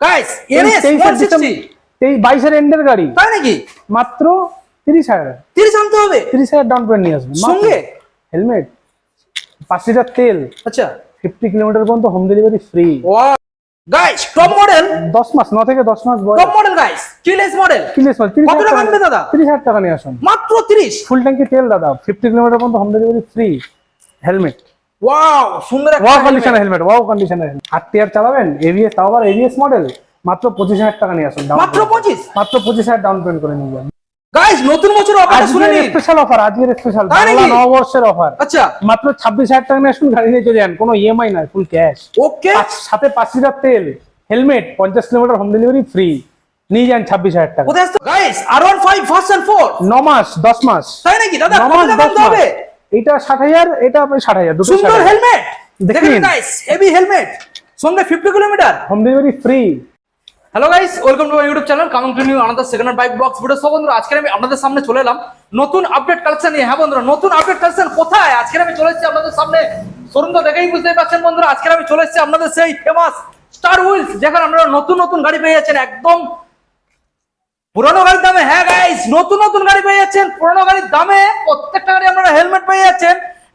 Guys NS তেইশের 160 December- তেইশ বাইশের এন্ডের গাড়ি। তাই নাকি? মাত্র তিরিশ হাজার। 30 আনতে হবে? তিরিশ হাজার ডাউন পেমেন্ট নিয়ে আসবেন সঙ্গে? হেলমেট পাঁচ লিটার তেল আচ্ছা। ফিফটি কিলোমিটার পর্যন্ত home delivery free guys top model দশ মাস ন থেকে দশ মাস বয়স। Top model guys keyless model মাস তিরিশ কত টাকা টাকা দাদা? তিরিশ হাজার টাকা নিয়ে আসুন। মাত্র 30 ফুল ট্যাঙ্কি তেল দাদা। ফিফটি কিলোমিটার পর্যন্ত home delivery free helmet wow সুন্দর ওয়াও কন্ডিশনের হেলমেট ওয়াও কন্ডিশনের হেলমেট টিয়ার চালাবেন এভিএস তাও আবার এভিএস মডেল মাত্র পঁচিশ হাজার টাকা নিয়ে আসুন মাত্র। 25 মাত্র পঁচিশ হাজার ডাউন পেমেন্ট করে নিয়ে যান গাইস নতুন বছর অফারটা শুনে নিন স্পেশাল অফার আজকের স্পেশাল বাংলা নববর্ষের অফার আচ্ছা। মাত্র ছাব্বিশ হাজার টাকা নিয়ে আসুন গাড়ি নিয়ে চলে যান কোনো ইএমআই নয় ফুল ক্যাশ ওকে সাথে পাঁচ লিটার তেল হেলমেট পঞ্চাশ কিলোমিটার হোম ডেলিভারি ফ্রি নিয়ে যান ছাব্বিশ হাজার টাকা। কোথায় গাইস R15 ভার্সন 4 ন মাস দশ মাস। তাই নাকি? দাদা কত হবে। এটা ষাট হাজার এটা ষাট হাজার দুটো সুন্দর হেলমেট। দেখে দেখেন। গাইস হেভি হেলমেট সঙ্গে 50 kilometre home delivery free hello guys welcome to my YouTube channel coming to new another second bike vlogs video সব বন্ধুরা আজকে আমি আপনাদের সামনে চলে এলাম নতুন আপডেট কালেকশন নিয়ে। হ্যাঁ বন্ধুরা নতুন আপডেট কালেকশন কোথায়? আজকে আমি চলে এসেছি আপনাদের সামনে। শোরুম তো দেখেই বুঝতেই পারছেন বন্ধুরা আজকে আমি চলে এসেছি আপনাদের সেই ফেমাস স্টার হুইলস যেখানে আপনারা নতুন নতুন গাড়ি পেয়ে যাচ্ছেন একদম পুরোনো গাড়ির দামে হ্যাঁ গাইস নতুন নতুন গাড়ি পেয়ে যাচ্ছেন। পুরোনো গাড়ির দামে প্রত্যেকটা গাড়ি আপনারা হেলমেট পেয়ে যাচ্ছেন।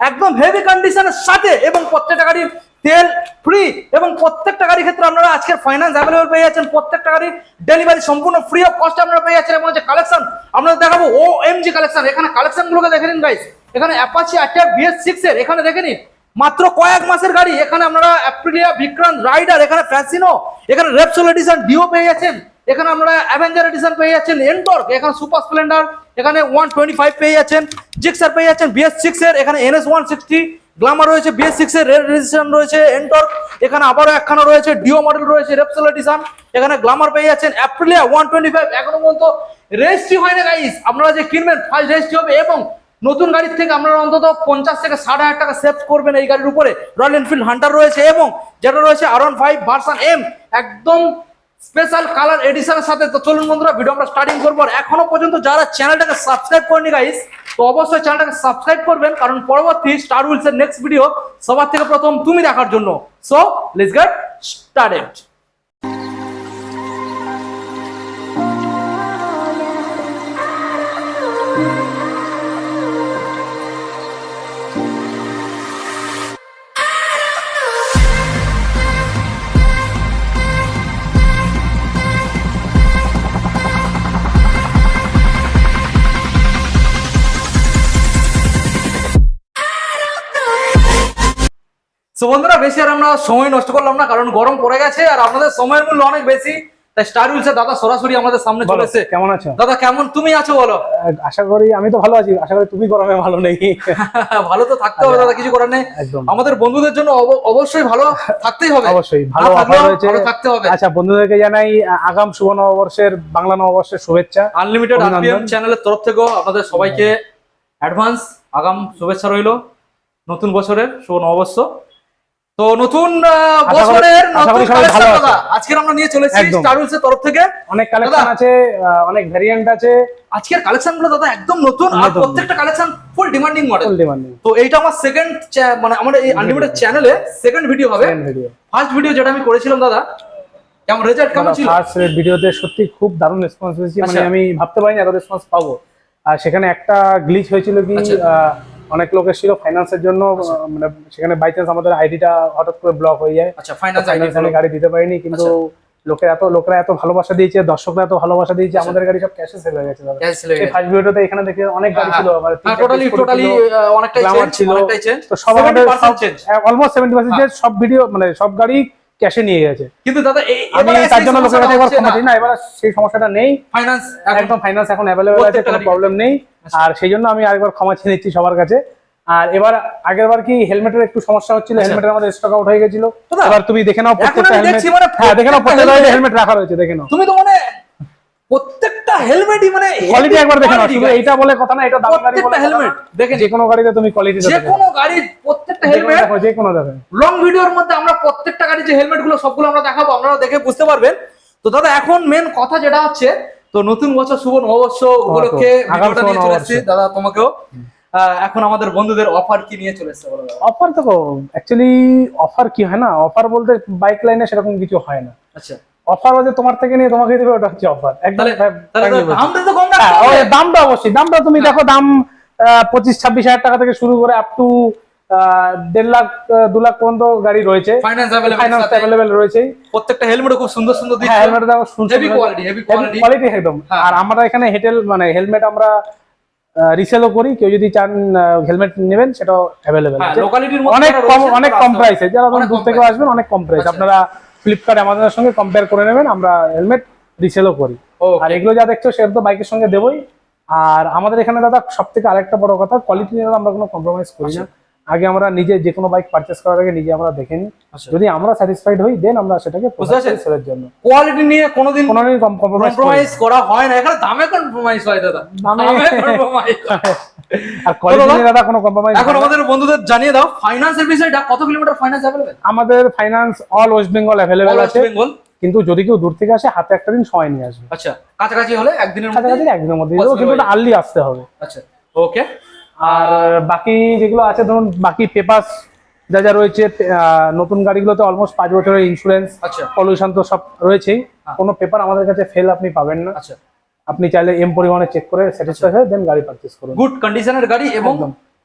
একদম হেভি কন্ডিশনের সাথে এবং প্রত্যেকটা গাড়ির তেল ফ্রি এবং প্রত্যেকটা গাড়ির ক্ষেত্রে আপনারা আজকের ফাইন্যান্স অ্যাভেলেবল পেয়ে যাচ্ছেন। প্রত্যেকটা গাড়ির ডেলিভারি সম্পূর্ণ ফ্রি অফ কস্ট আপনারা পেয়ে যাচ্ছেন। এবং যে কালেকশন আপনাদের দেখাবো ও এম জি কালেকশন এখানে কালেকশন গুলোকে দেখে নিন গাইস এখানে অ্যাপাচি আটটা বিএস সিক্স এর, এখানে দেখে নিন। মাত্র কয়েক মাসের গাড়ি। এখানে আপনারা অ্যাপ্রিলিয়া বিক্রান্ত রাইডার এখানে ফ্যাসিনো এখানে রেপসোল এডিশন ডিও পেয়ে যাচ্ছেন। এখানে আমরা অ্যাভেঞ্জার এডিশন পেয়ে যাচ্ছেন এনটর্ক এখানে সুপার স্প্লেন্ডার এখানে ওয়ান টোয়েন্টি ফাইভ পেয়ে যাচ্ছেন জিক্সার পেয়ে যাচ্ছেন বিএস সিক্স এর, এখানে এনএস ওয়ান সিক্সটি গ্লামার রয়েছে বিএস সিক্স এর রেড রেজিস্ট্রেশন রয়েছে এনটর্ক এখানে আবারও একখানা রয়েছে ডিও মডেল রয়েছে রেপসেল এডিশন এখানে গ্লামার পেয়ে যাচ্ছেন অ্যাপ্রিলিয়া ওয়ান টোয়েন্টি ফাইভ এখনও পর্যন্ত রেজিস্ট্রি হয় না গাইস আপনারা যে কিনবেন ফার্স্ট রেজিস্ট্রি হবে এবং নতুন গাড়ির থেকে আপনারা অন্তত পঞ্চাশ থেকে ষাট হাজার টাকা সেভ করবেন এই গাড়ির উপরে। রয়্যাল এনফিল্ড হান্টার রয়েছে এবং যেটা রয়েছে R one five version M একদম স্পেশাল কালার এডিশনের সাথে তো চলুন বন্ধুরা ভিডিও আমরা স্টার্টিং করব। এখনও পর্যন্ত যারা চ্যানেলটাকে সাবস্ক্রাইব করেনি গাইস তো অবশ্যই চ্যানেলটাকে সাবস্ক্রাইব করবেন, কারণ পরবর্তী স্টার উইলসের নেক্সট ভিডিও সবার থেকে প্রথম তুমি দেখার জন্য। So let's get started so বন্ধুরা বেশি আর আমরা সময় নষ্ট করলাম না কারণ গরম পড়ে গেছে আর আপনাদের সময়ের মূল্য অনেক বেশি। তাই স্টার উইলসের দাদা সরাসরি আমাদের সামনে বলো, চলে এসেছে। কেমন আছো? দাদা কেমন? তুমি আছো বলো। আশা করি আমি তো ভালো আছি আশা করি তুমি গরমে ভালো নেই। ভালো তো থাকতে হবে দাদা কিছু করার নেই। আমাদের বন্ধুদের জন্য অবশ্যই ভালো থাকতেই হবে। অবশ্যই ভালো থাকতে হবে। আচ্ছা বন্ধুদেরকে জানাই আগাম শুভ নববর্ষের বাংলা নববর্ষের শুভেচ্ছা আনলিমিটেড। আরপিএম চ্যানেলের তরফ থেকেও আপনাদের সবাইকে অ্যাডভান্স আগাম শুভেচ্ছা রইল। নতুন বছরের শুভ নববর্ষ। তো নতুন বছরের নতুন আজকের আমরা নিয়ে চলেছি একদম। স্টার উইলসের তরফ থেকে। অনেক কালেকশন আছে অনেক ভ্যারিয়েন্ট আছে। আজকের কালেকশনগুলো দাদা একদম নতুন আর প্রত্যেকটা কালেকশন ফুল ডিমান্ডিং মডেল তো এইটা আমার সেকেন্ড মানে আমার এই আনলিমিটেড চ্যানেলে সেকেন্ড ভিডিও হবে। ফার্স্ট ভিডিও যেটা আমি করেছিলাম দাদা কেমন রেজাল্ট কেমন ছিল? ফার্স্ট ভিডিওতে সত্যি খুব দারুণ রেসপন্স হয়েছে। মানে আচ্ছা। আমি ভাবতে পারিনি এত রেসপন্স পাবো। আর সেখানে একটা গ্লিচ হয়েছিল কি আচ্ছা। অনেক লোকের ছিল ফাইন্যান্সের জন্য মানে সেখানে বাই চান্স আমাদের আইডিটা হঠাৎ করে ব্লক হয়ে যায়। আচ্ছা ফাইন্যান্স আমি গাড়ি দিতে পারিনি কিন্তু আচ্ছা। লোকের এত লোকেরা এত ভালোবাসা দিয়েছে দর্শকরা এত ভালোবাসা দিয়েছে আমাদের গাড়ি সব ক্যাশে সেল হয়ে গেছে ফার্স্ট ভিডিওতে এখানে দেখে অনেক গাড়ি ছিল আমার টোটালি টোটালি অনেকটাই চেঞ্জ ছিল। অনেকটাই চেঞ্জ তো সব আমাদের 70% চেঞ্জ অলমোস্ট সব ভিডিও মানে সব গাড়ি ক্যাশে নিয়ে গেছে। কিন্তু দাদা এই আমি তার জন্য লোকের কাছে এবার ক্ষমা চাই। না এবার সেই সমস্যাটা নেই। ফাইনান্স একদম ফাইন্যান্স এখন অ্যাভেলেবেল আছে কোনো প্রবলেম নেই। আর সেই জন্য আমি আরেকবার ক্ষমা চেয়ে নিচ্ছি সবার কাছে। আর এবার আগের বার কি হেলমেটের একটু সমস্যা হচ্ছিল? আচ্ছা। হেলমেটের আমাদের স্টক আউট হয়ে গেছিল। এবার তুমি দেখে নাও প্রত্যেকটা হেলমেট মানে হ্যাঁ দেখে নাও প্রত্যেকটা হেলমেট রাখা রয়েছে দেখে নাও। তুমি তো মানে প্রত্যেকটা হেলমেটই মানে কোয়ালিটি একবার দেখে নাও শুধু guys। বলে কথা না এটা দামি প্রত্যেকটা হেলমেট দেখে যে কোনো গাড়িতে তুমি কোয়ালিটি যে কোনো গাড়ির প্রত্যেকটা হেলমেট দেখো যে কোনো দেখো। লং ভিডিওর মধ্যে আমরা প্রত্যেকটা গাড়ির যে হেলমেটগুলো সবগুলো আমরা দেখাবো আপনারা দেখে বুঝতে পারবেন। তো দাদা এখন মেন কথা যেটা হচ্ছে তো নতুন বছর শুভ নববর্ষ উপলক্ষে ভিডিওটা নিয়ে চলে এসেছি। দাদা তোমাকেও এখন আমাদের বন্ধুদের অফার কি নিয়ে চলে এসেছে অফার অ্যাকচুয়ালি অফার কি হয় না? অফার বলতে বাইক লাইনে সেরকম কিছু হয় না। আচ্ছা। অফার আছে তোমার থেকে নিয়ে তোমাকে দিবে ওটা হচ্ছে অফার একদম। দামটা তো কম হ্যাঁ। দামটা অবশ্যই। দামটা তুমি দেখো দাম পঁচিশ ছাব্বিশ হাজার টাকা থেকে শুরু করে আপ টু দেড় লাখ দু লাখ পর্যন্ত গাড়ি রয়েছে। ফাইন্যান্স অ্যাভেলেবল রয়েছে। প্রত্যেকটা হেলমেটও খুব সুন্দর সুন্দর হ্যাঁ দিচ্ছে। হেলমেট দেখো শুনছো heavy quality heavy quality quality একদম। হ্যাঁ। আর আমরা এখানে হেটেল মানে হেলমেট আমরা রিসেলও করি। কেউ যদি চান হেলমেট নেবেন সেটাও অ্যাভেলেবেল হ্যাঁ অনেক কম অনেক কম প্রাইসে যারা দূর থেকে আসবেন অনেক কম প্রাইস আচ্ছা। আপনারা ফ্লিপকার্ট আমাদের সঙ্গে কম্পেয়ার করে নেবেন আমরা হেলমেট রিসেলও করি। আর এগুলো যা দেখছ সেটা তো বাইকের সঙ্গে দেবই। আর আমাদের এখানে দাদা সব থেকে আরেকটা বড় কথা কোয়ালিটি নিয়ে আমরা কোনো কম্প্রোমাইজ করি না। আগে আমরা নিজে যে কোনো বাইক পারচেস করার আগে নিজে আমরা দেখে নিই। আচ্ছা। যদি আমরা স্যাটিসফাইড হই দেন আমরা সেটাকে সেলের জন্য। কোয়ালিটি নিয়ে কোনোদিন কোনোদিন কম্প্রোমাইজ কম্প্রোমাইজ করা হয় না। এখানে দামে কম্প্রোমাইজ হয় দাদা। দামে- হয়। আর কোয়ালিটি দাদা, কোনো কম্প্রোমাইজ এখন আমাদের বন্ধুদের জানিয়ে দাও ফাইন্যান্সের বিষয়টা কত কিলোমিটার ফাইন্যান্স অ্যাভেলেবেল আমাদের finance all West Bengal available আছে। বেঙ্গল কিন্তু যদি কেউ দূর থেকে আসে হাতে একটা দিন সময় নিয়ে আসবে। আচ্ছা কাছাকাছি হলে একদিনের মধ্যে? কাছাকাছি একদিনের মধ্যে। দেবো, কিন্তু আর্লি আসতে হবে। আচ্ছা ওকে আর বাকি যেগুলো আছে ধরুন বাকি পেপার যা যা রয়েছে নতুন গাড়িগুলোতে অলমোস্ট পাঁচ বছরের ইন্স্যুরেন্স আচ্ছা। পলিউশন তো সব রয়েছেই। হ্যাঁ। কোনো পেপার আমাদের কাছে ফেল আপনি পাবেন না। আচ্ছা। আপনি চাইলে এম পরিমাণে চেক করে স্যাটিসফাই হয়ে দেন গাড়ি পারচেস করুন। গুড কন্ডিশনের গাড়ি এবং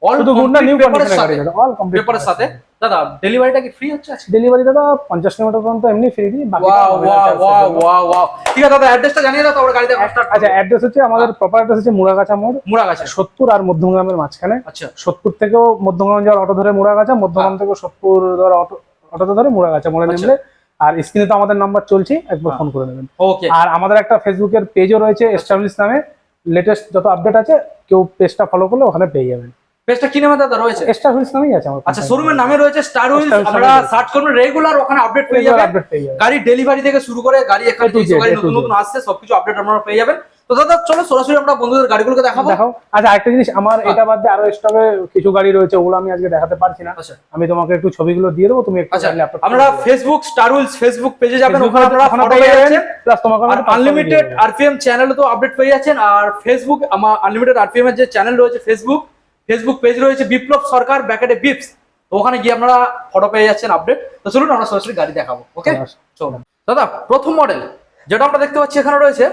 অল শুধু গুড না নিউ কন্ডিশনের গাড়ি অল কমপ্লিট পেপারের সাথে। দাদা ডেলিভারিটা কি ফ্রি হচ্ছে আজকে? ডেলিভারি দাদা পঞ্চাশ কিলোমিটার পর্যন্ত এমনি ফ্রি দিই বাকি ওয়াও ওয়াও ওয়াও ওয়াও ঠিক আছে দাদা অ্যাড্রেসটা জানিয়ে দাও তারপরে গাড়িতে স্টার্ট আচ্ছা অ্যাড্রেস হচ্ছে আমাদের প্রপার অ্যাড্রেস হচ্ছে মুড়াগাছা মোড় মুড়াগাছা। সত্তর আর মধ্যমগ্রামের মাঝখানে। আচ্ছা। সত্তর থেকেও মধ্যমগ্রাম যাওয়ার অটো ধরে মুড়াগাছা মধ্যমগ্রাম থেকে সত্তর ধরে অটো অটোতে ধরে মুড়াগাছা মোড়ে আচ্ছা। নেমলে আর স্ক্রিনে তো আমাদের নাম্বার চলছে একবার ফোন করে নেবেন। ওকে আর আমাদের একটা ফেসবুকের পেজও রয়েছে এস্টাবলিশ নামে। লেটেস্ট যত আপডেট আছে কেউ পেজটা ফলো করলে ওখানে পেয়ে যাবেন। পেজটা কি নামে দাদা রয়েছে? এস্টাবলিশ নামেই আছে আমার আচ্ছা শোরুমের নামে রয়েছে স্টার হুইলস আমরা সার্চ করবেন রেগুলার ওখানে আপডেট পেয়ে যাবেন। আপডেট পেয়ে গাড়ি ডেলিভারি থেকে শুরু করে গাড়ি এখানে গাড়ি নতুন নতুন আসছে সবকিছু আপডেট আপনারা পেয়ে যাবেন। তো দাদা চলো সরাসরি আমরা বন্ধুদের গাড়িগুলোকে দেখাবো। দেখাও। আচ্ছা আরেকটা জিনিস আমার এটা বাদ দিয়ে আরও স্টকে কিছু গাড়ি রয়েছে ওগুলো আমি আজকে দেখাতে পারছি না। আচ্ছা। আমি তোমাকে একটু ছবিগুলো দিয়ে দেবো তুমি একটু আচ্ছা আমরা ফেসবুক স্টার হুইলস ফেসবুক পেজে যাবেন ওখানে আপনারা ফটো পেয়ে যাচ্ছেন। plus তোমাকে আনলিমিটেড। আরপিএম চ্যানেলে তো আপডেট পেয়ে যাচ্ছেন আর ফেসবুক আমার আনলিমিটেড আরপিএম এর যে চ্যানেল রয়েছে ফেসবুক ফেসবুক পেজ রয়েছে বিপ্লব সরকার ব্যাকেটে বিপস তো ওখানে গিয়ে আপনারা ফটো পেয়ে যাচ্ছেন আপডেট তো চলুন আমরা সরাসরি গাড়ি দেখাবো ওকে চলো, চলুন। দাদা প্রথম মডেল যেটা আমরা দেখতে পাচ্ছি এখানে রয়েছে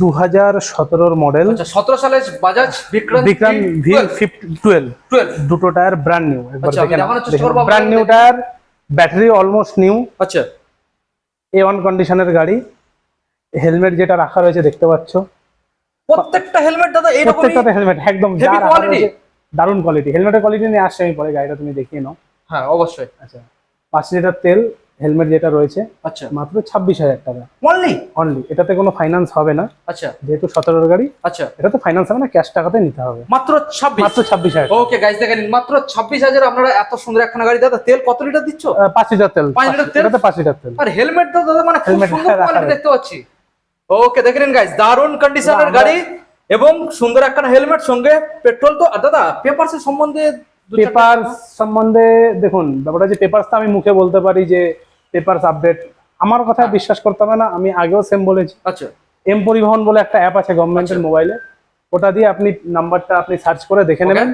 দু হাজার সতেরোর মডেল আচ্ছা সতেরো সালের Bajaj Vikrant V twelve twelve দুটো tyre brand new brand new tyre battery almost new আচ্ছা। এ ওয়ান কন্ডিশনের গাড়ি। হেলমেট যেটা রাখা রয়েছে দেখতে পাচ্ছ? প্রত্যেকটা হেলমেট দাদা হেলমেট একদম দারুণ কোয়ালিটি হেলমেটের কোয়ালিটি নিয়ে আসছে আমি পরে গাড়িটা তুমি দেখিয়ে নাও। হ্যাঁ অবশ্যই। আচ্ছা। পাঁচ লিটার তেল হেলমেট যেটা রয়েছে আচ্ছা। মাত্র ছাব্বিশ হাজার টাকা। অনলি অনলি এটাতে কোনো ফাইন্যান্স হবে না। আচ্ছা। যেহেতু সতেরোর গাড়ি আচ্ছা। এটাতে ফাইন্যান্স হবে না ক্যাশ টাকাতে নিতে হবে। মাত্র ছাব্বিশ? মাত্র ছাব্বিশ হাজার ওকে গাইস দেখেন মাত্র ছাব্বিশ হাজার আপনারা এত সুন্দর একখানা গাড়ি দাদা তেল কত লিটার দিচ্ছ? পাঁচ লিটার তেল। পাঁচ লিটার তেল? পাঁচ লিটার তেল। আর হেলমেট তো দাদা মানে কোয়ালিটি দেখতে পাচ্ছি। ওকে দেখে নিন গাইস দারুণ কন্ডিশনের গাড়ি এবং সুন্দর একখানা হেলমেট সঙ্গে পেট্রোল তো দাদা পেপারস সম্বন্ধে পেপার সম্বন্ধে দেখুন ব্যাপারটা যে পেপারস আমি মুখে বলতে পারি যে পেপারস আপডেট আমার কথা হ্যাঁ। বিশ্বাস করতে হবে না আমি আগেও সেম বলেছি। আচ্ছা। এম পরিবহন বলে একটা অ্যাপ আছে গভর্নমেন্টের আচ্ছা। মোবাইলে ওটা দিয়ে আপনি নাম্বারটা আপনি সার্চ করে দেখে নেবেন।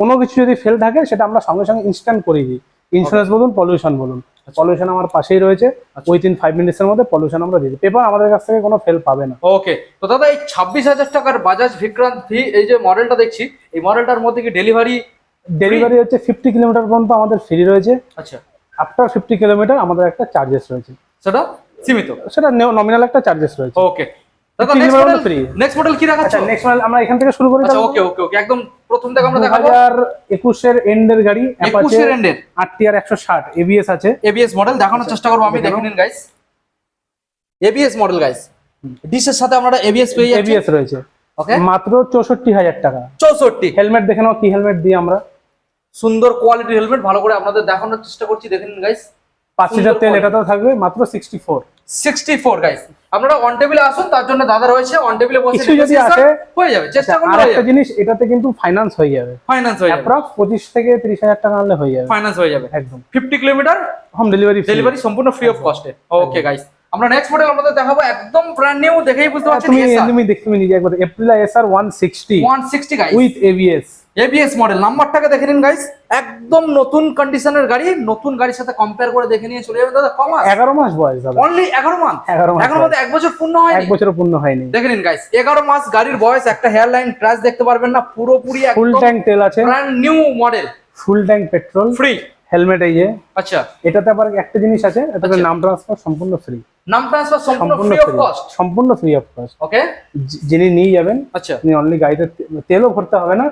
কোনো কিছু যদি ফেল থাকে সেটা আমরা সঙ্গে সঙ্গে ইনস্ট্যান্ট করে দিই। ইন্স্যুরেন্স বলুন পলিউশন বলুন। পলিউশন আমার পাশেই রয়েছে। আচ্ছা। উইথিন ফাইভ মিনিটসের মধ্যে পলিউশন আমরা দিই। পেপার আমাদের কাছ থেকে কোনো ফেল পাবে না। ওকে তো দাদা এই ছাব্বিশ হাজার টাকার বাজাজ বিক্রান্ত এই যে মডেলটা দেখছি এই মডেলটার মধ্যে কি ডেলিভারি ডেলিভারি হচ্ছে ফিফটি কিলোমিটার পর্যন্ত আমাদের ফ্রি রয়েছে। আচ্ছা। আফটার ফিফটি কিলোমিটার আমাদের একটা চার্জেস রয়েছে। সেটা সীমিত? সেটা নমিনাল একটা চার্জেস রয়েছে। ওকে নেক্সট মডেল কি আচ্ছা নেক্সট মডেল আমরা এখান থেকে শুরু করি আচ্ছা ওকে ওকে ওকে একদম প্রথম থেকে আমরা দেখাবো। হাজার একুশের এন্ডের গাড়ি একুশের এন্ডের আটটি আর একশো ষাট এবিএস আছে। এবিএস মডেল দেখানোর চেষ্টা করব আমি দেখানো। দেখে নিন গাইস এবিএস মডেল গাইস ডিসের সাথে আমরা এবিএস পেয়ে যাচ্ছি। এবিএস রয়েছে। ওকে মাত্র চৌষট্টি হাজার টাকা। চৌষট্টি। হেলমেট দেখে নাও কি হেলমেট দিয়ে আমরা। সুন্দর কোয়ালিটির হেলমেট ভালো করে আপনাদের দেখানোর চেষ্টা করছি দেখে নিন গাইস পাঁচ লিটার তেল quality। এটাতেও থাকবে মাত্র sixty four sixty four guys আপনারা অন টেবিলে আসুন তার জন্য দাদা রয়েছে অন টেবিলে বসে যদি আসে, হয়ে যাবে চেষ্টা আর একটা জিনিস এটাতে কিন্তু ফাইন্যান্স হয়ে যাবে। ফাইন্যান্স হয়ে যাবে। অ্যাপ্রক্স পঁচিশ থেকে তিরিশ হাজার টাকা আনলে হয়ে যাবে। ফাইন্যান্স হয়ে যাবে। একদম। Fifty kilometre home delivery delivery সম্পূর্ণ ফ্রি অফ কস্টে ওকে গাইস আমরা নেক্সট মডেল আমাদের দেখাবো একদম ব্র্যান্ড নিউ দেখেই বুঝতে পারছেন তুমি তুমি দেখতে নিজে একবার Aprilia SR one sixty 160 guys with ABS ABS model নাম্বারটাকে দেখে নিন গাইস একদম নতুন কন্ডিশনের গাড়ি নতুন গাড়ির সাথে কম্পেয়ার করে দেখে নিয়ে চলে যাবে দাদা কমাস এগারো মাস বয়স দাদা। অনলি এগারো মাস? 11 মাস এগারো মধ্যে এক বছর পূর্ণ হয় এক বছর পূর্ণ হয়নি। দেখে নিন গাইস এগারো মাস গাড়ির বয়স একটা হেয়ার লাইন ক্রাশ দেখতে পারবেন না পুরোপুরি ফুল ট্যাঙ্ক তেল আছে। Brand new model full tank petrol free helmet এই যে। আচ্ছা। এটাতে আবার একটা জিনিস আছে এটাতে আচ্ছা। নাম ট্রান্সফার সম্পূর্ণ ফ্রি নাম ট্রান্সফার সম্পূর্ণ ফ্রি অফ কস্ট সম্পূর্ণ ফ্রি অফ কস্ট ওকে যিনি নিয়ে যাবেন আচ্ছা। উনি অনলি গাড়িতে তেলও ভরতে হবে না।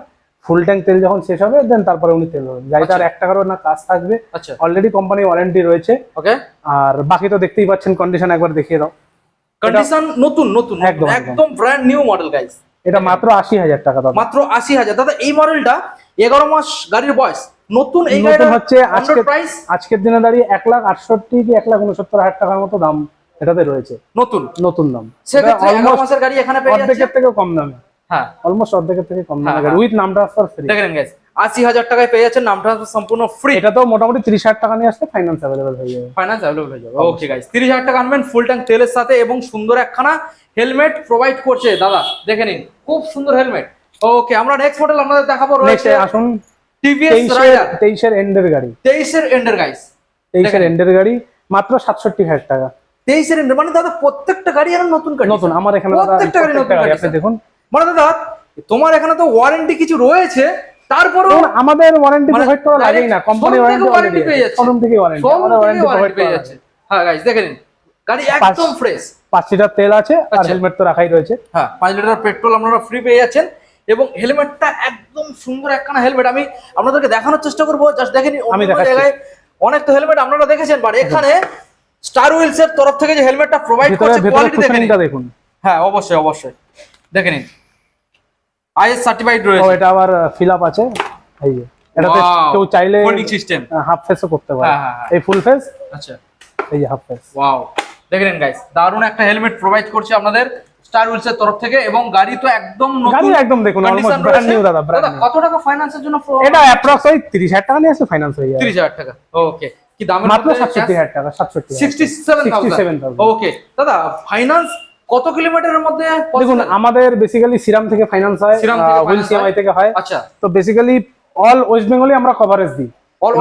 ফুল ট্যাঙ্ক তেল যখন শেষ হবে দেন তারপরে উনি তেল ভরবেন। গাড়িতে আর এক টাকারও না কাজ থাকবে। আচ্ছা। অলরেডি কোম্পানি ওয়ারেন্টি রয়েছে। ওকে আর বাকি তো দেখতেই পাচ্ছেন কন্ডিশন একবার দেখিয়ে দাও। কন্ডিশন নতুন নতুন একদম, একদম। ব্র্যান্ড নিউ মডেল গাইস এটা মাত্র আশি হাজার টাকা দাদা। মাত্র আশি হাজার। দাদা এই মডেলটা এগারো মাস গাড়ির বয়স। নতুন এই নতুন হচ্ছে আজকে প্রাইস আজকের দিনে দাঁড়িয়ে এক লাখ আটষট্টি কি এক লাখ উনসত্তর হাজার টাকার মতো দাম এটাতে রয়েছে। নতুন। নতুন দাম। সেক্ষেত্রে মাসের গাড়ি এখানে পেয়ে থেকে কম দামে। হ্যাঁ। অলমোস্ট অর্ধেকের থেকে কম দামে। উইথ নাম ট্রান্সফার ফ্রি দেখেন গাইস আশি হাজার টাকায় পেয়ে যাচ্ছেন নাম ট্রান্সফার সম্পূর্ণ ফ্রি এটা তো মোটামুটি তিরিশ হাজার টাকা নিয়ে আসলে ফাইন্যান্স অ্যাভেলেবেল হয়ে যাবে। ফাইন্যান্স অ্যাভেলেবল হয়ে যাবে। ওকে গাইস তিরিশ হাজার টাকা আনবেন ফুল ট্যাঙ্ক তেলের সাথে এবং সুন্দর একখানা হেলমেট প্রোভাইড করছে। দাদা দেখে নিন খুব সুন্দর হেলমেট ওকে আমরা নেক্সট মডেল আপনাদের দেখাবো রয়েছে আসুন টিভিএস রাইডার তেইশের এন্ডের গাড়ি। তেইশের এন্ডার গাইস তেইশের দেখেন। এন্ডের গাড়ি মাত্র সাতষট্টি হাজার টাকা। তেইশের এন্ডার মানে দাদা প্রত্যেকটা গাড়ি আর নতুন গাড়ি। নতুন আমার এখানে প্রত্যেকটা গাড়ি নতুন গাড়ি আপনি দেখুন। মানে দাদা তোমার এখানে তো ওয়ারেন্টি কিছু রয়েছে তারপরেও আমাদের ওয়ারেন্টি প্রোভাইড করা লাগেই না কোম্পানি ওয়ারেন্টি পেয়ে যাচ্ছে। শোরুম থেকে ওয়ারেন্টি ওয়ারেন্টি প্রোভাইড পেয়ে যাচ্ছে। হ্যাঁ গাইস দেখে নিন। গাড়ি একদম ফ্রেশ পাঁচ লিটার তেল আছে আর আচ্ছা। হেলমেট তো রাখাই রয়েছে। হ্যাঁ পাঁচ লিটার পেট্রোল আপনারা ফ্রি পেয়ে যাচ্ছেন এবং হেলমেটটা একদম সুন্দর একখানা হেলমেট আমি আপনাদেরকে দেখানোর চেষ্টা করব। জাস্ট দেখেন আমি। জায়গায় অনেক তো হেলমেট আপনারা দেখেছেন বাট এখানে স্টার উইলস এর তরফ থেকে যে হেলমেটটা প্রোভাইড করছে কোয়ালিটি দেখে নিন। কুশনিংটা দেখুন। হ্যাঁ অবশ্যই অবশ্যই। দেখে নিন। আইএস সার্টিফাইড রয়েছে। এটা আবার ফিল আপ আছে। এই যে এটাতে কেউ চাইলে Folding system। হাফ ফেসও করতে পারে। হ্যাঁ, হ্যাঁ, হ্যাঁ। এই ফুল ফেস আচ্ছা। এই যে হাফ ফেস ওয়াও দেখে নিন গাইস দারুণ একটা হেলমেট প্রোভাইড করছে আপনাদের স্টার উইলস এর তরফ থেকে এবং গাড়ি তো একদম নতুন গাড়ি একদম দেখুন অলমোস্ট ব্র্যান্ড নিউ দাদা ব্র্যান্ড দাদা কত টাকা ফাইন্যান্সের জন্য এটা অ্যাপ্রক্স ওই তিরিশ হাজার টাকা নিয়ে আসলে ফাইন্যান্স হয়ে তিরিশ হাজার টাকা ওকে কি দামের মাত্র সাতষট্টি হাজার টাকা সাতষট্টি সিক্সটি সেভেন 67,000 ওকে দাদা ফাইন্যান্স কত কিলোমিটারের মধ্যে দেখুন আমাদের বেসিক্যালি সিরাম থেকে ফাইন্যান্স হয় সিরাম থেকে হুইল সিএমআই হয়। থেকে হয়। আচ্ছা। তো বেসিক্যালি অল ওয়েস্ট বেঙ্গলে আমরা কভারেজ দিই। অল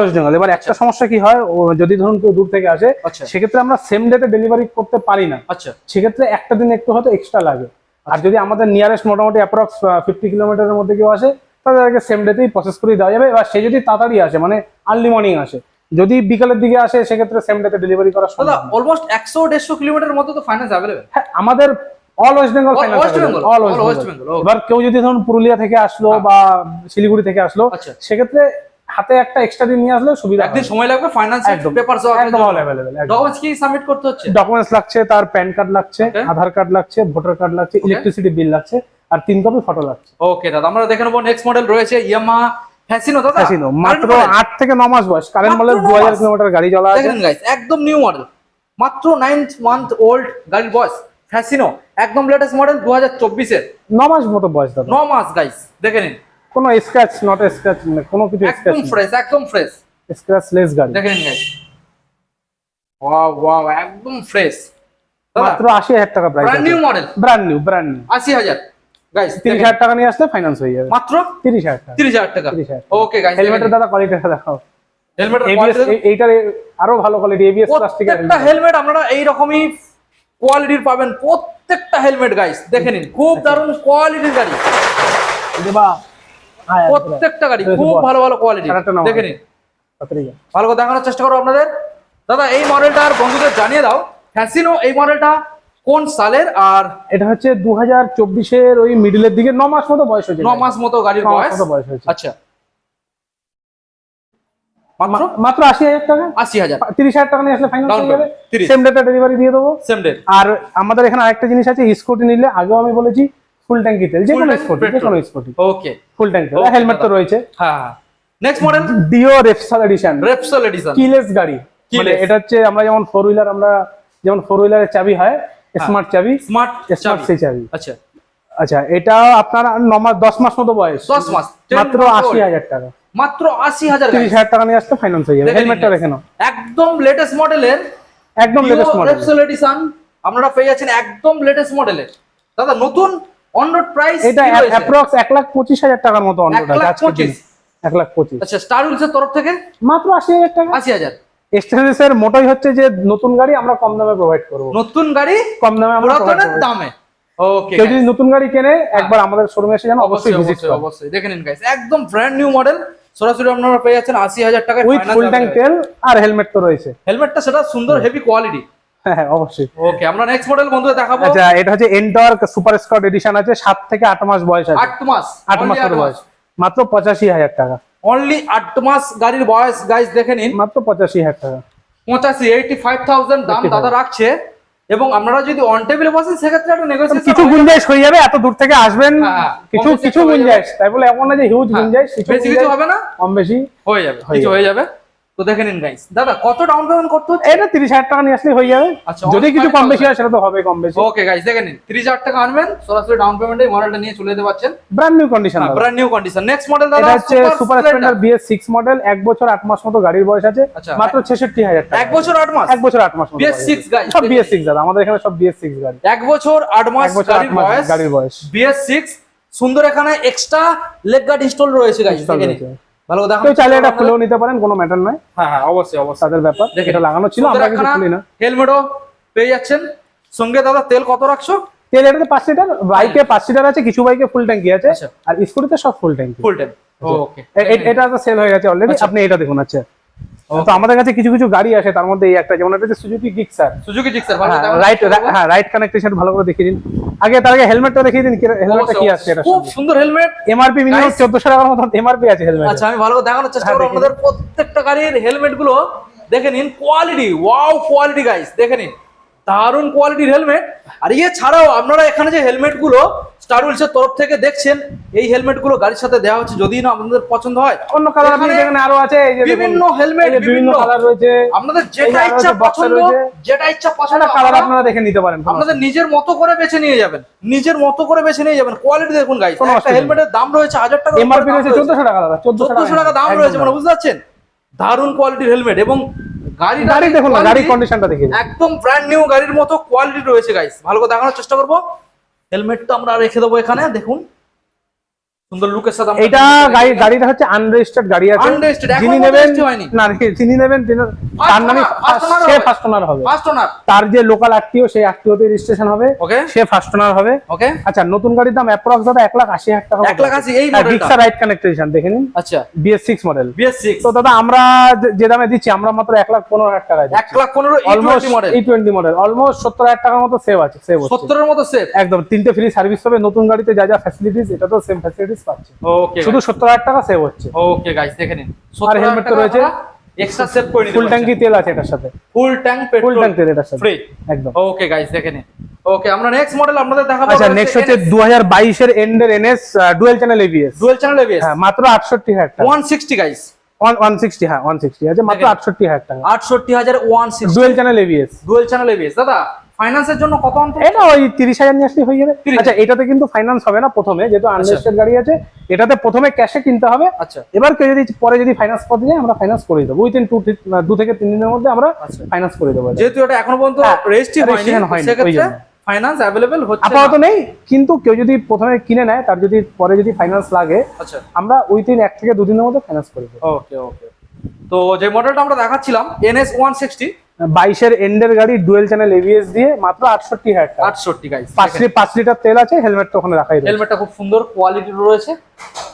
ওয়েস্ট বেঙ্গল এবার একটা সমস্যা কি হয় যদি ধরুন কেউ দূর থেকে আসে আচ্ছা। সেক্ষেত্রে আমরা সেম ডেতে ডেলিভারি করতে পারি না। আচ্ছা। সেক্ষেত্রে একটা দিন একটু হয়তো এক্সট্রা লাগে। আর যদি আমাদের নিয়ারেস্ট মোটামুটি অ্যাপ্রক্স ফিফটি কিলোমিটারের মধ্যে কেউ আসে তাদেরকে সেম ডেতেই প্রসেস করে দেওয়া যাবে। এবার সে যদি তাড়াতাড়ি আসে মানে আর্লি মর্নিং আসে যদি বিকালের দিকে আসে সেক্ষেত্রে সেম ডেতে ডেলিভারি করা সম্ভব। অলমোস্ট একশো দেড়শো কিলোমিটার মধ্যে তো ফাইন্যান্স অ্যাভেলেবেল হ্যাঁ, আমাদের all West Bengal? All West Bengal. এবার কেউ যদি ধরুন পুরুলিয়া থেকে আসলো হ্যাঁ। বা শিলিগুড়ি থেকে আসলো আচ্ছা। সেক্ষেত্রে হাতে একটা এক্সট্রা দিন নিয়ে আসলে সুবিধা একদিন সময় লাগবে ফাইন্যান্স একদম পেপার একদম অল অ্যাভেলেবেল ডকুমেন্টস কি সাবমিট করতে হচ্ছে ডকুমেন্টস লাগছে তার প্যান কার্ড লাগছে আধার কার্ড লাগছে ভোটার কার্ড লাগছে ইলেকট্রিসিটি বিল লাগছে আর তিন কপি ফটো লাগছে ওকে দাদা আমরা দেখে নেব নেক্সট মডেল রয়েছে ইয়ামা ফ্যাসিনো দাদা? ফ্যাসিনো মাত্র Current model? আট থেকে ন মাস বয়স। কারেন্ট ন হাজার মাস? কিলোমিটার গাড়ি চলা আছে। দেখেন গাইস একদম নিউ মডেল মাত্র নাইন্থ মান্থ ওল্ড গাড়ির বয়স। ফ্যাসিনো একদম লেটেস্ট মডেল দু হাজার চব্বিশের। ন মাস মতো বয়স দাদা। ন মাস গাইস দেখে নিন। কোনো স্ক্র্যাচ নট স্ক্র্যাচ কোনো কিছু একদম ফ্রেশ একদম ফ্রেশ স্ক্র্যাচ লেস গাড়ি। দেখে নিন গাইস ওয়াও ওয়াও একদম ফ্রেশ মাত্র আশি হাজার টাকা price brand new model brand new brand new আশি হাজার। গাইস তিরিশ হাজার টাকা নিয়ে আসলে ফাইন্যান্স হয়ে যাবে। মাত্র? তিরিশ হাজার টাকা। তিরিশ হাজার টাকা। ওকে গাইস হেলমেটের দাদা কোয়ালিটিটা দেখাও। হেলমেটের এইটার আরও ভালো কোয়ালিটি এবিএস প্লাস্টিকের প্রত্যেকটা হেলমেট আপনারা এইরকমই কোয়ালিটির পাবেন। প্রত্যেকটা হেলমেট গাইস দেখে নিন। খুব। দারুণ কোয়ালিটির গাড়ি। দেবা হ্যাঁ প্রত্যেকটা গাড়ি খুব ভালো ভালো কোয়ালিটি দেখে নিন। ভালো করে দেখানোর চেষ্টা করো আপনাদের। দাদা এই মডেলটার বন্ধুদের জানিয়ে দাও। ফ্যাসিনো এই মডেলটা কোন সালের আর এটা হচ্ছে দু হাজার চব্বিশের ওই মিডিলের দিকে ন মাস মতো বয়স হয়েছে ন মাস মতো গাড়ির বয়স? বয়স হয়েছে। আচ্ছা। মাত্র? আশি হাজার টাকা। আশি হাজার। তিরিশ হাজার টাকা নিয়ে আসলে ফাইনাল হয়ে যাবে সেম ডেটা ডেলিভারি দিয়ে দেবো। সেম আর আমাদের এখানে আরেকটা জিনিস আছে স্কুটি নিলে আগেও আমি বলেছি ফুল ট্যাঙ্কি তেল যে কোনো স্কুটি যে কোনো স্কুটি ওকে ফুল ট্যাঙ্ক তেল। হেলমেট তো রয়েছে। হ্যাঁ next model Dio Repsol edition Repsol edition keyless গাড়ি। মানে এটা হচ্ছে আমরা যেমন ফোর হুইলার আমরা যেমন ফোর হুইলারের চাবি হয় স্মার্ট চাবি? স্মার্ট স্মার্ট সেই চাবি। আচ্ছা। আচ্ছা এটা আপনার ন মাস দশ মাস মতো বয়স। 10 মাস, মাত্র আশি। হাজার টাকা। মাত্র আশি হাজার তিরিশ হাজার টাকা নিয়ে আসতে ফাইন্যান্স হয়ে যাবে। হেলমেটটা। রেখে নাও। একদম লেটেস্ট মডেলের একদম লেটেস্ট মডেল এডিশন আপনারা পেয়ে যাচ্ছেন একদম লেটেস্ট মডেলের দাদা নতুন অন রোড প্রাইস এটা অ্যাপ্রক্স এক লাখ পঁচিশ হাজার টাকার মতো অন এক লাখ পঁচিশ। এক লাখ পঁচিশ। আচ্ছা স্টার উইলসের তরফ থেকে? মাত্র আশি হাজার টাকা। আশি হাজার। এক্সটেন্সের মোটাই হচ্ছে যে নতুন গাড়ি আমরা কম দামে প্রোভাইড করব। নতুন গাড়ি কম দামে আমরা দামে? ওকে কেউ যদি নতুন গাড়ি কেনে একবার আমাদের শোরুমে এসে যেন অবশ্যই ভিজিট অবশ্যই অবশ্যই। দেখে নিন গাইস একদম ব্র্যান্ড নিউ মডেল সরাসরি আপনারা পেয়ে যাচ্ছেন আশি হাজার টাকায় উইথ ফুল ট্যাঙ্ক তেল আর হেলমেট তো রয়েছে। হেলমেটটা সেটা সুন্দর হেভি কোয়ালিটি হ্যাঁ হ্যাঁ, অবশ্যই। ওকে আমরা নেক্সট মডেল দেখাবো। আচ্ছা এটা হচ্ছে এন্টর্ক সুপার স্কট এডিশন আছে থেকে মাস বয়স আছে। আট মাস। আট মাস বয়স। মাত্র পঁচাশি হাজার টাকা। অনলি আট মাস গাড়ির বয়স গাইজ দেখে নিন। মাত্র পঁচাশি হাজার টাকা। পঁচাশি এইটি ফাইভ থাউজেন্ড দাম দাদা রাখছে। এবং আপনারা যদি অন টেবিলে বসেন সেক্ষেত্রে একটা নেগোসিয়েশন কিছু গুঞ্জাইশ হয়ে যাবে এত দূর থেকে আসবেন। হ্যাঁ, কিছু কিছু একটা গুঞ্জাইশ। তাই বলে এমন না যে হিউজ হ্যাঁ, গুঞ্জাইশ কিছু বেশি কিছু হবে না? কম বেশি হয়ে যাবে কিছু যাবে। হয়ে যাবে। তো দেখে নিন গাইস দাদা কত ডাউন পেমেন্ট করতে হচ্ছে? এটা তিরিশ হাজার টাকা নিয়ে আসলে হয়ে যাবে। আচ্ছা, যদি কিছু কম বেশি হয় সেটা তো হবে কম বেশি। ওকে গাইস দেখে নিন। তিরিশ হাজার টাকা আনবেন সরাসরি ডাউন পেমেন্টে মডেলটা নিয়ে চলে যেতে পারছেন। Brand new condition brand new condition next model দাদা এটা হচ্ছে সুপার স্প্লেন্ডার বিএস মডেল এক বছর আট মাস মতো গাড়ির বয়স আছে। আচ্ছা। মাত্র ছেষট্টি হাজার টাকা। এক বছর আট মাস? এক বছর আট মাস মতো BS6 গাড়ি আছে। গাড়ি। সব বিএস সিক্স দাদা। আমাদের এখানে সব বিএস সিক্স গাড়ি। এক বছর আট মাস গাড়ির বয়স। গাড়ির বয়স। বিএস সিক্স সুন্দর এখানে এক্সট্রা লেগ গার্ড ইনস্টল রয়েছে গাইস দেখে নিন। ভালো দেখো। কেউ চাইলে এটা খুলেও নিতে পারেন কোনো ম্যাটার নয়। হ্যাঁ হ্যাঁ অবশ্যই অবশ্যই। তাদের ব্যাপার এটা লাগানো ছিল আমরা কিছু খুলি না। হেলমেটও পেয়ে যাচ্ছেন। সঙ্গে দাদা তেল কত রাখছো? তেল এটাতে পাঁচ লিটার বাইকে পাঁচ লিটার আছে কিছু বাইকে ফুল ট্যাঙ্কি আছে। আচ্ছা। আর স্কুটিতে সব ফুল ট্যাঙ্কি ফুল ওকে এটা তো সেল হয়ে গেছে অলরেডি আপনি এটা দেখুন আচ্ছা। তো আমাদের কাছে কিছু কিছু গাড়ি আছে তার মধ্যে এই একটা যেমন এটা সুজুকি গিক্সার সুজুকি জিক্সার ভালো রাইট হ্যাঁ রাইট কানেক্টেশন ভালো করে দেখিয়ে দিন। আগে তার আগে হেলমেটটা দেখিয়ে দিন হেলমেটটা কি এটা খুব সুন্দর হেলমেট এমআরপি মিনিমাম Guys- চোদ্দশো টাকার মতো এমআরপি আছে হেলমেট আচ্ছা আমি ভালো করে দেখানোর চেষ্টা হ্যাঁ, করব আপনাদের প্রত্যেকটা গাড়ির হেলমেটগুলো। দেখে নিন কোয়ালিটি ওয়াও কোয়ালিটি গাইস দেখে নিন। দারুণ কোয়ালিটির হেলমেট আর ইয়ে ছাড়াও আপনারা এখানে যে হেলমেটগুলো স্টার উইলসের তরফ থেকে দেখছেন এই হেলমেটগুলো গাড়ির সাথে দেওয়া হচ্ছে যদি না আপনাদের পছন্দ হয়। অন্য কালার এখানে আরও আছে এই যে বিভিন্ন হেলমেট বিভিন্ন কালার রয়েছে আপনাদের যেটা ইচ্ছা পছন্দ যেটা ইচ্ছা পছন্দ কালার আপনারা দেখে নিতে পারেন আপনাদের নিজের মতো করে বেছে নিয়ে যাবেন নিজের মতো করে বেছে নিয়ে যাবেন কোয়ালিটি দেখুন গাইস একটা। হেলমেটের দাম রয়েছে হাজার টাকা এমআরপি রয়েছে চোদ্দশো টাকা দাদা চোদ্দশো চোদ্দশো টাকা দাম রয়েছে মানে বুঝতে পারছেন? দারুণ কোয়ালিটির হেলমেট এবং গাড়ি গাড়ি দেখুন না গাড়ির কন্ডিশনটা একদম ব্র্যান্ড নিউ গাড়ির মতো কোয়ালিটি রয়েছে গাইস ভালো করে দেখানোর চেষ্টা করব। হেলমেটটা আমরা রেখে দেবো এখানে দেখুন। সুন্দর লুকের সাথে এটা গাড়ি গাড়িটা হচ্ছে আনরেজিস্টার্ড গাড়ি আছে। যিনি নেবেন না যিনি নেবেন তার নামে সে ফার্স্ট ওনার হবে। ফার্স্ট ওনার তার যে লোকাল আত্মীয় সেই আত্মীয়তে রেজিস্ট্রেশন হবে। ওকে সে ফার্স্ট ওনার হবে। ওকে আচ্ছা নতুন গাড়ির দাম অ্যাপ্রক্স দাদা এক লাখ আশি হাজার টাকা লাখ এই মডেলটা। রিক্সা রাইট কানেক্টেশন দেখে নিন। আচ্ছা। বিএস সিক্স মডেল বিএস তো দাদা আমরা যে- দামে দিচ্ছি আমরা মাত্র এক লাখ পনেরো হাজার টাকা লাখ পনেরো অলমোস্ট মডেল এই টোয়েন্টি মডেল অলমোস্ট সত্তর হাজার টাকার মতো সেভ আছে সেভ হচ্ছে। সত্তরের মতো সেফ একদম তিনটে ফ্রি সার্ভিস হবে নতুন গাড়িতে যা যা ফ্যাসিলিটিস এটা তো সেম ফ্যাসিলিটিস পাচ্ছে ওকে শুধু সত্তর হাজার টাকা সেভ হচ্ছে। ওকে গাইস দেখে নিন। আর helmet তো রয়েছে। এক্সট্রা সেভ করে নিতে ফুল ট্যাঙ্কি তেল আছে এটার সাথে। Full tank petrol full tank তেল এটার সাথে। ফ্রি একদম। ওকে গাইস দেখে নিন। ওকে আমরা নেক্সট মডেল আপনাদের দেখাবো। আচ্ছা নেক্সট হচ্ছে দু হাজার বাইশের এন্ডের NS dual channel ABS dual channel ABS হ্যাঁ মাত্র আটষট্টি হাজার টাকা। 160 গাইস ওয়ান সিক্সটি হ্যাঁ ওয়ান সিক্সটি আছে মাত্র দেখেন। আটষট্টি হাজার টাকা। 68160 dual channel ABS dual channel ABS দাদা ফাইন্যান্সের জন্য কত এটা ওই তিরিশ হাজার নিয়ে আসলে হয়ে যাবে। আচ্ছা এটাতে কিন্তু ফাইন্যান্স হবে না প্রথমে যেহেতু আনরেজিস্টার্ড গাড়ি আছে এটাতে প্রথমে ক্যাশে কিনতে হবে। আচ্ছা। এবার কেউ যদি পরে যদি ফাইন্যান্স করতে যায় আমরা ফাইন্যান্স করে দেবো। উইথিন টু দু থেকে তিন দিনের মধ্যে আমরা আচ্ছা। ফাইন্যান্স করে দেবো যেহেতু এটা এখনও পর্যন্ত হ্যাঁ, রেজিস্ট্রি হয়নি সেক্ষেত্রে ফাইন্যান্স অ্যাভেলেবেল হচ্ছে আপাতত নেই কিন্তু কেউ যদি প্রথমে কিনে নেয় তার যদি পরে যদি ফাইন্যান্স লাগে আচ্ছা। আমরা উইথিন এক থেকে দুদিনের মধ্যে ফাইন্যান্স করে দেবো। ওকে ওকে তো যে মডেলটা আমরা দেখাচ্ছিলাম এনএস 160 বাইশের এন্ডের গাড়ি ডুয়েল চ্যানেল এবিএস দিয়ে মাত্র আটষট্টি হাজার টাকা। 68 গাইস পাঁচ লি- পাঁচ লিটার তেল আছে হেলমেট তো ওখানে রাখাই রয়েছে। হেলমেটটা খুব সুন্দর কোয়ালিটি রয়েছে।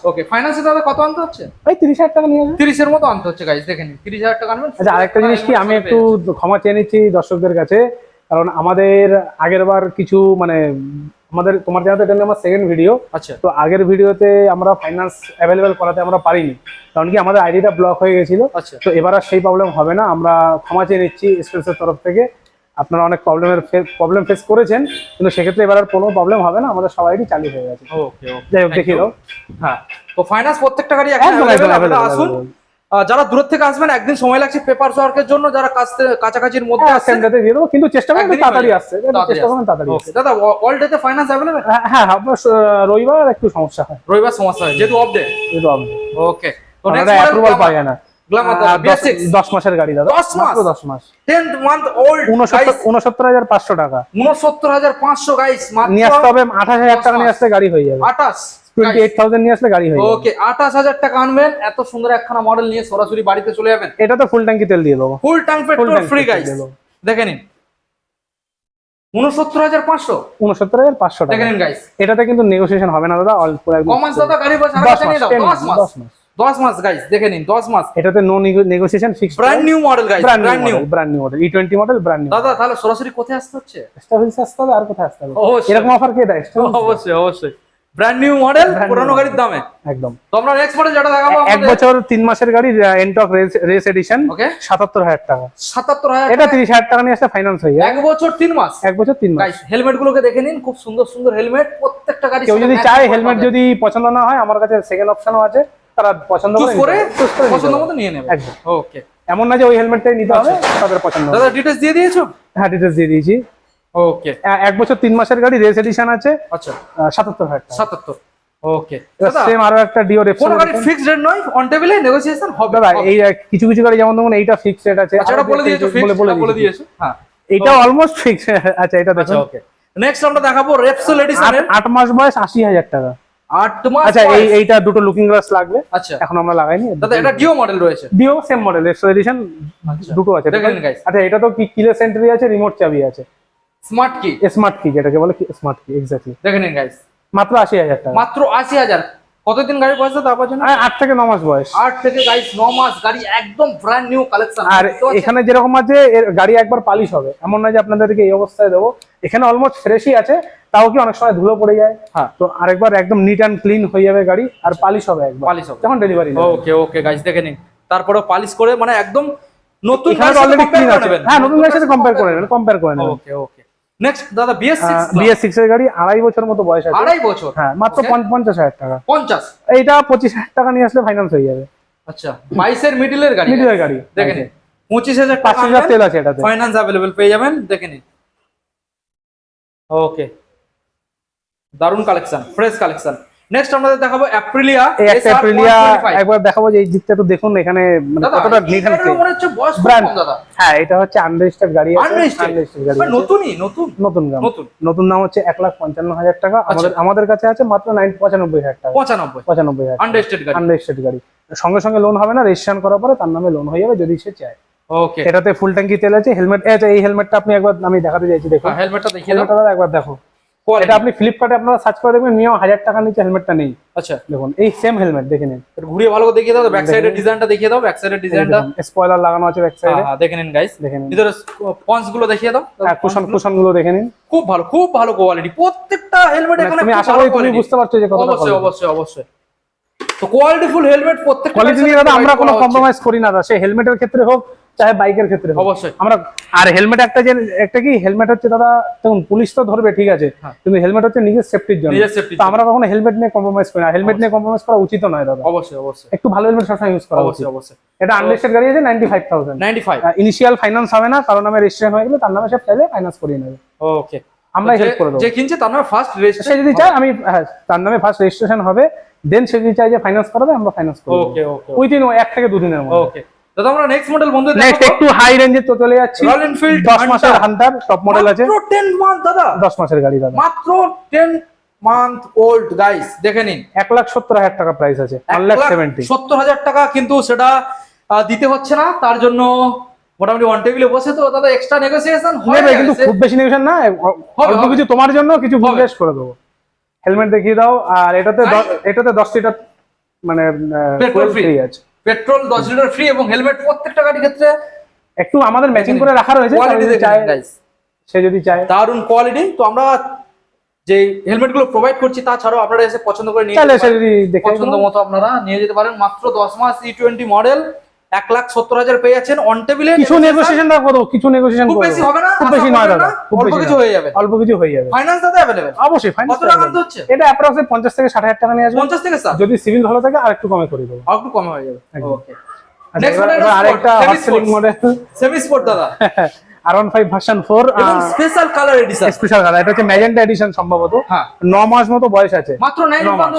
ওকে ফাইন্যান্সে দাদা কত আনতে হচ্ছে? ভাই তিরিশ হাজার টাকা নিয়ে 30 এর মতো আনতে হচ্ছে গাইস দেখে নিন 30000 টাকা আনবেন আচ্ছা আরেকটা জিনিস কি আমি একটু ক্ষমা চেয়ে নিচ্ছি দর্শকদের কাছে কারণ আমাদের আগের বার কিছু মানে আমাদের তোমার জানাতে এটা আমার সেকেন্ড ভিডিও আচ্ছা। তো আগের ভিডিওতে আমরা ফাইন্যান্স অ্যাভেলেবেল করাতে আমরা পারিনি। কারণ কি আমাদের আইডিটা ব্লক হয়ে গেছিল। আচ্ছা। তো এবার আর সেই প্রবলেম হবে না। আমরা ক্ষমা চেয়ে নিচ্ছি এক্সপ্রেসের তরফ থেকে। আপনারা অনেক প্রবলেমের প্রবলেম ফেস করেছেন কিন্তু সেক্ষেত্রে এবার আর কোনো প্রবলেম হবে না। আমাদের সব আইডি চালু হয়ে গেছে। ওকে ওকে যাই হোক দেখিয়ে দাও। হ্যাঁ তো ফাইন্যান্স প্রত্যেকটা গাড়ি আসুন। যারা দূর থেকে আসবেন একদিন সময় লাগছে পেপার ওয়ার্কের জন্য যারা কাছাকাছির মধ্যে হ্যাঁ, আসছেন দিয়ে দেবো কিন্তু চেষ্টা করবেন তাড়াতাড়ি আসছে চেষ্টা করবেন তাড়াতাড়ি দাদা অল ডেতে ফাইন্যান্স অ্যাভেলেবেল হ্যাঁ হ্যাঁ, হ্যাঁ আপনার রবিবার একটু সমস্যা হয়। রবিবার সমস্যা হয় যেহেতু অফ ডে যেহেতু অফ ডে ওকে তো নেক্সট মান্থ অ্যাপ্রুভাল পাই না। টাকা। নিয়ে আসতে হবে আঠাশ হাজার টাকা নিয়ে আসতে গাড়ি হয়ে যাবে। আঠাশ। 28000 নিয়ে টাকা আনবেন এত সুন্দর একখানা মডেল নিয়ে সরাসরি বাড়িতে চলে যাবেন। এটা ফুল ট্যাঙ্কি তেল দিয়ে দেবো। ফুল ট্যাঙ্ক হাজার পাঁচশো। উনসত্তর হবে না দাদা। দশ মাস গাইস দেখে নিন দশ মাস। এটাতে no negotiation fix brand new model guys new brand model twenty model brand দাদা তাহলে সরাসরি কোথায় আসতে হচ্ছে? আসতে হবে আর কোথায় আসতে হবে? এরকম অফার কে দেয়? অবশ্যই অবশ্যই। ব্র্যান্ড নিউ মডেল পুরানো গাড়ির দামে। একদম। তো আমরা নেক্সট মডেল যেটা দেখাবো এক বছর তিন মাসের গাড়ি এন্টক রেস এডিশন ওকে সাতাত্তর হাজার টাকা। 77000 এটা তিরিশ হাজার টাকা নিয়ে আসলে ফাইন্যান্স হয়ে যায় এক বছর তিন মাস। এক বছর তিন মাস। গাইস হেলমেট গুলোকে দেখে নিন খুব সুন্দর সুন্দর হেলমেট প্রত্যেকটা গাড়ি কেউ যদি চায় হেলমেট যদি পছন্দ না হয় আমার কাছে সেকেন্ড অপশনও আছে তারা পছন্দ করে পছন্দ মতো নিয়ে নেবে। একদম। ওকে এমন না যে ওই হেলমেটটাই নিতে হবে তাদের পছন্দ দাদা ডিটেলস দিয়ে দিয়েছ? হ্যাঁ ডিটেলস দিয়ে দিয়েছি। ওকে এক বছর তিন মাসের গাড়ি রেস এডিশন আছে। আচ্ছা। সাতাত্তর হাজার সাতাত্তর। ওকে সেম আরও একটা ডিও রেপসন কোন গাড়ি ফিক্সড রেট নয় অন টেবিলে নেগোসিয়েশন হবে। দাদা এই কিছু কিছু গাড়ি যেমন এইটা ফিক্সড রেট আছে আচ্ছা এটা বলে দিয়েছ ফিক্সড বলে বলে দিয়েছ। হ্যাঁ। এটা অলমোস্ট ফিক্স আচ্ছা এটা আচ্ছা দেখুন। ওকে নেক্সট আমরা দেখাবো রেপসোল মাস বয়স আশি হাজার টাকা। আট মাস আচ্ছা এই এইটা দুটো লুকিং গ্লাস লাগবে। আচ্ছা। এখন আমরা লাগাইনি। দাদা এটা ডিও মডেল রয়েছে। Dio same model edition. দুটো আছে। দেখেন। আচ্ছা এটা তো কি কিলে সেন্টারি আছে রিমোট চাবি আছে। স্মার্ট কি? স্মার্ট কি যেটাকে বলে স্মার্ট কি এক্স্যাক্টলি দেখে নিন গাইস মাত্র আশি হাজার টাকা। মাত্র আশি হাজার। কতদিন গাড়ি বয়স আপনার জন্য আট থেকে ন মাস বয়স। আট থেকে গাইস ন মাস। গাড়ি একদম ব্র্যান্ড নিউ কালেকশন আর এখানে যেরকম আছে গাড়ি একবার পালিশ হবে। এমন না যে আপনাদেরকে এই অবস্থায় দেবো। এখানে অলমোস্ট ফ্রেশই আছে তাও কি অনেক সময় ধুলো পড়ে যায়? হ্যাঁ। তো আরেকবার একদম নিট অ্যান্ড ক্লিন হয়ে যাবে গাড়ি আর পালিশ হবে একবার। পালিশ হবে। যখন ডেলিভারি ওকে ওকে গাইস দেখে নিন। তারপরে পালিশ করে মানে একদম নতুন এখানে অলরেডি ক্লিন আছে। হ্যাঁ নতুন গাড়ির সাথে কম্পেয়ার করে নেবেন কম্পেয়ার করে নেবেন। ওকে ওকে নেক্সট দাদা বিএস বিএস সিক্স এর গাড়ি আড়াই বছর মতো বয়স আছে। আড়াই বছর? হ্যাঁ মাত্র পঞ্চাশ হাজার টাকা। পঞ্চাশ? এইটা পঁচিশ হাজার টাকা নিয়ে আসলে ফাইন্যান্স হয়ে যাবে। আচ্ছা বাইশের মিডিলের গাড়ি। মিডিলের গাড়ি পঁচিশ হাজার পাঁচ হাজার তেল আছে এটাতে। ফাইন্যান্স অ্যাভেলেবেল পেয়ে যাবেন দেখে নিন। ওকে দারুণ কালেকশন ফ্রেশ কালেকশন নেক্সট আমরা দেখাবো অ্যাপ্রিলিয়া এই একটা 125 একবার দেখাবো যে এই দিকটা একটু দেখুন এখানে মানে কতটা মনে হচ্ছে বয়স কম দাদা। হ্যাঁ এটা হচ্ছে আনরেজিস্টার্ড গাড়ি unregistered গাড়ি নতুনই নতুন। নতুন দাম নতুন। নতুন দাম হচ্ছে টাকা। আমাদের আমাদের কাছে আছে মাত্র হাজার টাকা। পঁচানব্বই। পঁচানব্বই হাজার আনরেজিস্টেড গাড়ি। আনরেজিস্টার্ড গাড়ি। সঙ্গে সঙ্গে লোন হবে না রেজিস্ট্রেশন করার পরে তার নামে লোন হয়ে যাবে যদি সে চায়। ওকে এটাতে ফুল ট্যাঙ্কি তেল আছে হেলমেট আচ্ছা এই হেলমেটটা আপনি একবার আমি দেখাতে চাইছি দেখুন। হেলমেটটা দেখিয়ে দাও। হেলমেটটা একবার দেখো। এটা আপনি ফ্লিপকার্টে আপনারা সার্চ করে দেখবেন মিনিমাম হাজার টাকার নিচে হেলমেটটা নেই। আচ্ছা। দেখুন এই সেম হেলমেট দেখে নিন। ঘুরিয়ে ভালো করে দেখিয়ে দাও ব্যাক সাইডের ডিজাইনটা দেখিয়ে দাও ব্যাক সাইডের ডিজাইনটা স্পয়লার লাগানো আছে ব্যাক সাইডে হ্যাঁ দেখে নিন গাইস দেখে নিন। ভিতরে পঞ্চগুলো দেখিয়ে দাও। হ্যাঁ কুশন কুশনগুলো দেখে নিন। খুব ভালো খুব ভালো কোয়ালিটি প্রত্যেকটা হেলমেট মানে এখানে তুমি আশা করি তুমি বুঝতে পারছ যে অবশ্যই অবশ্যই অবশ্যই। তো কোয়ালিটি ফুল হেলমেট প্রত্যেকটা কোয়ালিটি নিয়ে আমরা কোনো কম্প্রোমাইজ করি না দাদা। সে হেলমেটের ক্ষেত্রে হোক চাহে বাইকের ক্ষেত্রে অবশ্যই। আমরা আর হেলমেট একটা যে একটা কি? হেলমেট হচ্ছে দাদা দেখুন পুলিশ তো ধরবে ঠিক আছে। হ্যাঁ। কিন্তু হেলমেট হচ্ছে নিজের সেফটির জন্য। তো আমরা কখনো হেলমেট নিয়ে কম্প্রোমাইজ করি না। হেলমেট নিয়ে কম্প্রোমাইজ করা উচিত নয় দাদা। অবশ্যই অবশ্যই। একটু ভালো হেলমেট সবসময় ইউজ করা অবশ্যই অবশ্যই। এটা আনলিস্টেড গাড়ি আছে ninety five thousand 95 initial finance হবে না কারণ নামে রেজিস্ট্রেশন হয়ে গেলে তার নামে সব চাইলে ফাইন্যান্স করিয়ে নেবে। ওকে আমরাই হেল্প করে দেবো। যে কিনছে তার নামে ফার্স্ট সে রেজিস্ট্রেশন যদি চায় আমি হ্যাঁ, তার নামে ফার্স্ট রেজিস্ট্রেশন হবে দেন সে যদি চায় যে ফাইন্যান্স করাবে আমরা ফাইন্যান্স করব ওকে ওকে উইদিন এক থেকে দুদিনের মধ্যে। ওকে দাদা আমরা নেক্সট মডেল বন্ধু নেক্সট একটু হাই রেঞ্জে তো চলে যাচ্ছি। রয়্যাল এনফিল্ড দশ মাসের হান্টার টপ মডেল আছে। মাত্র 10 মান্থ দাদা। দশ মাসের গাড়ি দাদা। মাত্র 10 মান্থ ওল্ড গাইস দেখে নিন। লাখ সত্তর হাজার টাকা প্রাইস আছে। ওয়ান লাখ সেভেন্টি সত্তর হাজার টাকা কিন্তু সেটা দিতে হচ্ছে না। তার জন্য মোটামুটি ওয়ান টেবিলে বসে তো দাদা এক্সট্রা নেগোসিয়েশন কিন্তু খুব বেশি নেগেশন না অল্প কিছু তোমার জন্য কিছু। বুকলেস করে দেবো। হেলমেট দেখিয়ে দাও আর এটাতে এটাতে দশ লিটার মানে ফ্রি আছে। পেট্রোল দশ লিটার ফ্রি এবং হেলমেট প্রত্যেকটা গাড়ির ক্ষেত্রে একটু আমাদের ম্যাচিং করে রাখা রয়েছে সে যদি চায়। দারুণ কোয়ালিটি তো আমরা যে হেলমেটগুলো প্রোভাইড করছি তাছাড়াও আপনারা এসে পছন্দ করে নিয়ে পছন্দ মতো আপনারা নিয়ে যেতে পারেন। মাত্র দশ মাস ই টোয়েন্টি মডেল এক লাখ সত্তর হাজার পেয়ে যাচ্ছেন অন টেবিলে কিছু নেগোসিয়েশন করো কিছু নেগোসিয়েশন খুব বেশি হবে না? খুব বেশি না নয় দাদা অল্প কিছু হয়ে যাবে। অল্প কিছু হয়ে যাবে। ফাইন্যান্স দাদা অ্যাভেলেবেল অবশ্যই ফাইন্যান্স কত টাকা হচ্ছে? এটা অ্যাপ্রক্সিমেট পঞ্চাশ থেকে ষাট হাজার টাকা নিয়ে আসবে। পঞ্চাশ থেকে স্যার যদি সিভিল ভালো থাকে আর একটু কমে করে দেবো। আর একটু কমে হয়ে যাবে। ওকে নেক্সট হলো আরেকটা মডেল সেমি স্পোর্ট দাদা। R one five version four special colour edition special colour এটা হচ্ছে ম্যাজেন্টা এডিশন সম্ভবত। হ্যাঁ। ন মাস মতো বয়স আছে। মাত্র নাইন ন মাস।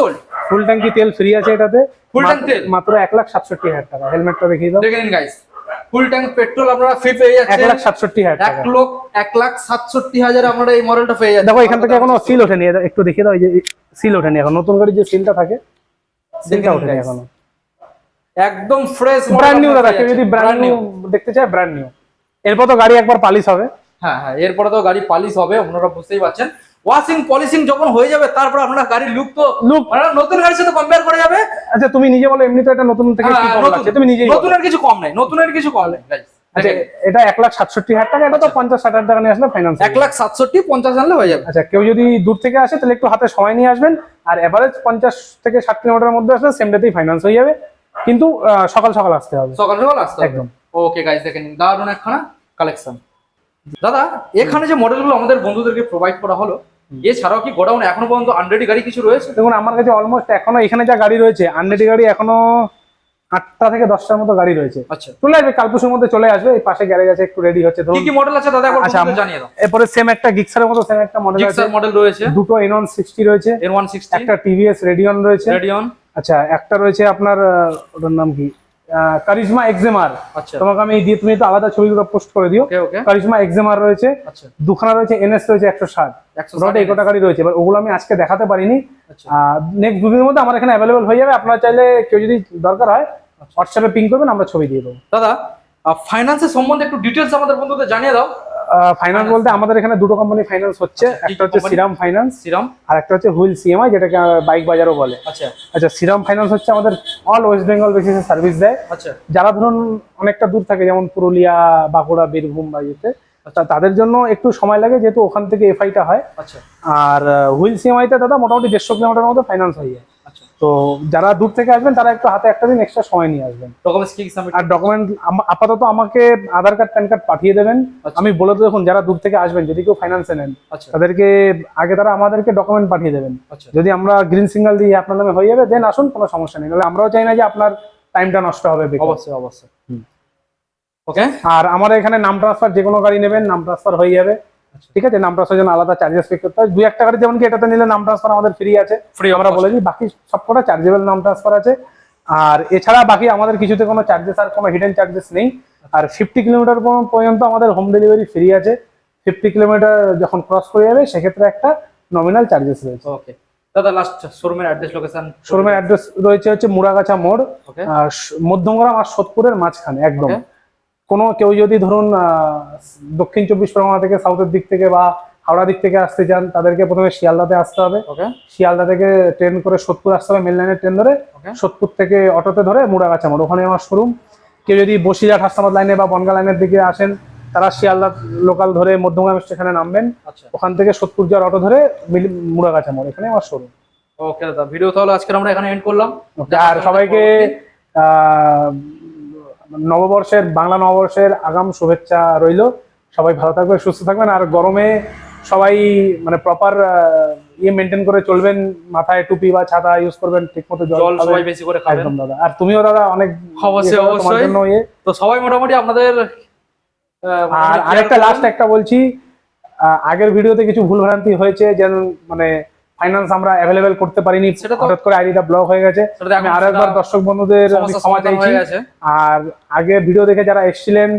ফুল ট্যাঙ্কি তেল ফ্রি আছে এটাতে। Tank মাত্র- তেল? মাত্র এক লাখ সাতষট্টি হাজার টাকা। হেলমেটটা দেখিয়ে দাও। দেখে নিন গাইস ফুল ট্যাঙ্ক পেট্রোল আপনারা ফ্রি পেয়ে যাচ্ছেন। লাখ হাজার টাকা। লোক এক লাখ সাতষট্টি হাজার আমরা এই মডেলটা পেয়ে দেখো এখান থেকে এখনও সিল ওঠেনি। একটু দেখিয়ে দাও এই যে সিল ওঠেনি এখন। নতুন গাড়ির যে সিলটা থাকে সিলটা ওঠেনি। এখনও। একদম ফ্রেশ ব্র্যান্ড নিউ দাদা কেউ যদি ব্র্যান্ড নিউ দেখতে চায় ব্র্যান্ড নিউ এরপর তো গাড়ি একবার পালিশ হবে। হ্যাঁ হ্যাঁ এরপরে তো গাড়ি পালিশ হবে আপনারা বুঝতেই পারছেন। ওয়াশিং পলিশিং যখন হয়ে যাবে তারপর আপনার গাড়ির লুক তো লুক মানে নতুন গাড়ির সাথে কম্পেয়ার করা যাবে। আচ্ছা তুমি নিজে বলো এমনি তো এটা নতুন থেকে হ্যাঁ, তুমি বলো। নতুনের কিছু কম নেই নতুনের কিছু কম নেই। আচ্ছা এটা এক লাখ সাতষট্টি হাজার টাকা এটা তো পঞ্চাশ ষাট হাজার টাকা নিয়ে আসলে ফাইন্যান্স এক লাখ সাতষট্টি পঞ্চাশ আনলে হয়ে যাবে। আচ্ছা কেউ যদি দূর থেকে আসে তাহলে একটু হাতে সময় নিয়ে আসবেন। আর এভারেজ পঞ্চাশ থেকে ষাট কিলোমিটারের মধ্যে আসলে সেম ডেতেই ফাইন্যান্স হয়ে যাবে। কিন্তু সকাল সকাল আসতে হবে। সকাল সকাল আসতে হবে। একদম। ওকে গাইস দেখেন দারুণ একখানা কালেকশন দাদা এখানে যে মডেলগুলো আমাদের বন্ধুদেরকে প্রোভাইড করা হলো এছাড়াও কি গোডাউন এখনও পর্যন্ত আনরেডি গাড়ি কিছু রয়েছে? দেখুন আমার কাছে অলমোস্ট এখনও এখানে যা গাড়ি রয়েছে আনরেডি গাড়ি এখনও আটটা থেকে দশটার মতো গাড়ি রয়েছে। আচ্ছা। চলে আসবে কালপুসের মধ্যে চলে আসবে এই পাশে গ্যারেজ আছে একটু রেডি হচ্ছে। কি ধরুন কি মডেল আছে দাদা একবার আচ্ছা, জানিয়ে দাও। এরপরে সেম একটা গিক্সারের মতো সেম একটা মডেল আছে। মডেল রয়েছে। দুটো এন ওয়ান সিক্সটি রয়েছে। এর ওয়ান সিক্সটি একটা টিভিএস রেডিয়ন রয়েছে। রেডিয়ন আচ্ছা একটা রয়েছে আপনার ওটার নাম কি? কারিজমা এক্সেমার আচ্ছা। তোমাকে আমি দিয়ে তুমি তো আলাদা ছবিগুলো পোস্ট করে দিও। কারিজমা এক্সেমার রয়েছে। আচ্ছা। দুখানা রয়েছে এনএস রয়েছে একশো ষাট। গাড়ি রয়েছে এবার ওগুলো আমি আজকে দেখাতে পারিনি। আচ্ছা। নেক্সট দুদিনের মধ্যে আমার এখানে অ্যাভেলেবেল হয়ে যাবে। আপনারা চাইলে কেউ যদি দরকার হয় হোয়াটসঅ্যাপে পিং করবেন আমরা ছবি দিয়ে দেবো। দাদা ফাইন্যান্সের সম্বন্ধে একটু ডিটেলস আমাদের বন্ধুদের জানিয়ে দাও। ফাইন্যান্স বলতে আমাদের এখানে দুটো কোম্পানি ফাইন্যান্স হচ্ছে। আচ্ছা, একটা হচ্ছে? সিরাম ফাইন্যান্স সিরাম আর একটা হচ্ছে হুইল সিএমআই যেটাকে বাইক বাজারও বলে। আচ্ছা। আচ্ছা সিরাম ফাইন্যান্স হচ্ছে আমাদের অল ওয়েস্ট বেঙ্গল বেসিসে সার্ভিস দেয়। আচ্ছা। যারা ধরুন অনেকটা দূর থাকে যেমন পুরুলিয়া বাঁকুড়া বীরভূম বা ইয়েতে তা তাদের জন্য একটু সময় লাগে যেহেতু ওখান থেকে এফআইটা হয়। আচ্ছা। আর হুইল সিএমআইতে দাদা মোটামুটি দেড়শো কিলোমিটার মতো ফাইন্যান্স হয়ে যায়। আচ্ছা তো যারা দূর থেকে আসবেন তারা একটু হাতে একটা দিন এক্সট্রা সময় নিয়ে আসবেন। ডকুমেন্টস কি কি সাবমিট আর ডকুমেন্ট আপাতত আমাকে আধার কার্ড প্যান কার্ড পাঠিয়ে দেবেন। আচ্ছা। আমি বলে দেবো যারা দূর থেকে আসবেন যদি কেউ ফাইন্যান্সে নেন আচ্ছা। তাদেরকে আগে তারা আমাদেরকে ডকুমেন্ট পাঠিয়ে দেবেন। আচ্ছা। যদি আমরা গ্রিন সিগন্যাল দিয়ে আপনার নামে হয়ে যাবে দেন আসুন কোনো সমস্যা নেই। নাহলে আমরাও চাই না যে আপনার টাইমটা নষ্ট হবে অবশ্যই অবশ্যই। ওকে আর আমার এখানে নাম ট্রান্সফার যে কোনো গাড়ি নেবেন নাম ট্রান্সফার হয়ে যাবে। ঠিক আছে নাম ট্রান্সফার জন্য আলাদা চার্জেস পে করতে হয়। দুই একটা গাড়ি যেমন কি এটাতে নিলে নাম ট্রান্সফার আমাদের ফ্রি আছে। ফ্রি আমরা বলে দিই। বাকি সবকটা চার্জেবল নাম ট্রান্সফার আছে। আর এছাড়া বাকি আমাদের কিছুতে কোনো চার্জেস আর কোনো হিডেন চার্জেস নেই। আর ফিফটি কিলোমিটার পর্যন্ত আমাদের হোম ডেলিভারি ফ্রি আছে। ফিফটি কিলোমিটার যখন ক্রস করে যাবে সেক্ষেত্রে একটা নমিনাল চার্জেস রয়েছে। ওকে দাদা লাস্ট শোরুমের অ্যাড্রেস লোকেশন শোরুমের অ্যাড্রেস রয়েছে হচ্ছে মুড়াগাছা মোড়। মধ্যমগ্রাম আর সোদপুরের মাঝখানে একদম. কোনো কেউ যদি ধরুন দক্ষিণ চব্বিশ পরগনা থেকে সাউথের দিক থেকে বা হাওড়া দিক থেকে আসতে চান তাদেরকে প্রথমে শিয়ালদাতে আসতে হবে। ওকে শিয়ালদা থেকে ট্রেন করে সোদপুর আসতে হবে মেল লাইনের ট্রেন ধরে ওকে সোদপুর থেকে অটোতে ধরে মুড়াগাছা মোড় ওখানে আমার শোরুম কেউ যদি বসিরহাট হাসনাবাদ লাইনে বা বনগা লাইনের দিকে আসেন তারা শিয়ালদা লোকাল ধরে মধ্যমগ্রাম স্টেশনে নামবেন। আচ্ছা। ওখান থেকে সোদপুর যাওয়ার অটো ধরে মুড়াগাছা মোড় এখানে আমার শোরুম ওকে দাদা ভিডিও তাহলে আজকে আমরা এখানে এন্ড করলাম। আর সবাইকে আহ, নববর্ষের বাংলা নববর্ষের আগাম শুভেচ্ছা রইল। সবাই ভালো থাকবেন সুস্থ থাকবেন। আর গরমে সবাই মানে প্রপার ইয়ে মেনটেন করে চলবেন মাথায় টুপি বা ছাতা ইউজ করবেন ঠিক মতো জল সবাই বেশি করে খাবেন। একদম দাদা। আর তুমিও দাদা অনেক অবশ্যই, ইয়ে তোমার অবশ্যই। ইয়ে। তো সবাই মোটামুটি আপনাদের আহ, আর আরেকটা লাস্ট একটা বলছি আগের ভিডিওতে কিছু ভুলভ্রান্তি হয়েছে যেন মানে ফাইন্যান্স আমরা অ্যাভেলেবেল করতে পারিনি। হঠাৎ করে আইডিটা ব্লক হয়ে গেছে। আমি আরও একবার দর্শক বন্ধুদের আমি ক্ষমা চাইছি। আর আগে ভিডিও দেখে যারা এসেছিলেন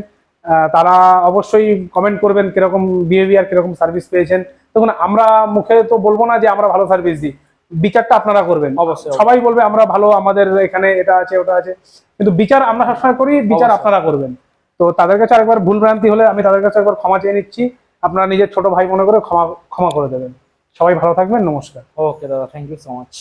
তারা অবশ্যই কমেন্ট করবেন কীরকম বিহেভিয়ার কীরকম সার্ভিস পেয়েছেন। দেখুন আমরা মুখে তো বলব না যে আমরা ভালো সার্ভিস দিই। বিচারটা আপনারা করবেন। অবশ্যই, সবাই বলবে আমরা ভালো আমাদের এখানে এটা আছে ওটা আছে। কিন্তু বিচার আমরা সবসময় করি বিচার আপনারা করবেন। তো তাদের কাছে আরেকবার ভুল ভ্রান্তি হলে আমি তাদের কাছে একবার ক্ষমা চেয়ে নিচ্ছি। আপনারা নিজের ছোট ভাই মনে করে ক্ষমা ক্ষমা করে দেবেন। সবাই ভালো থাকবেন নমস্কার। ওকে দাদা থ্যাংক ইউ সো মাচ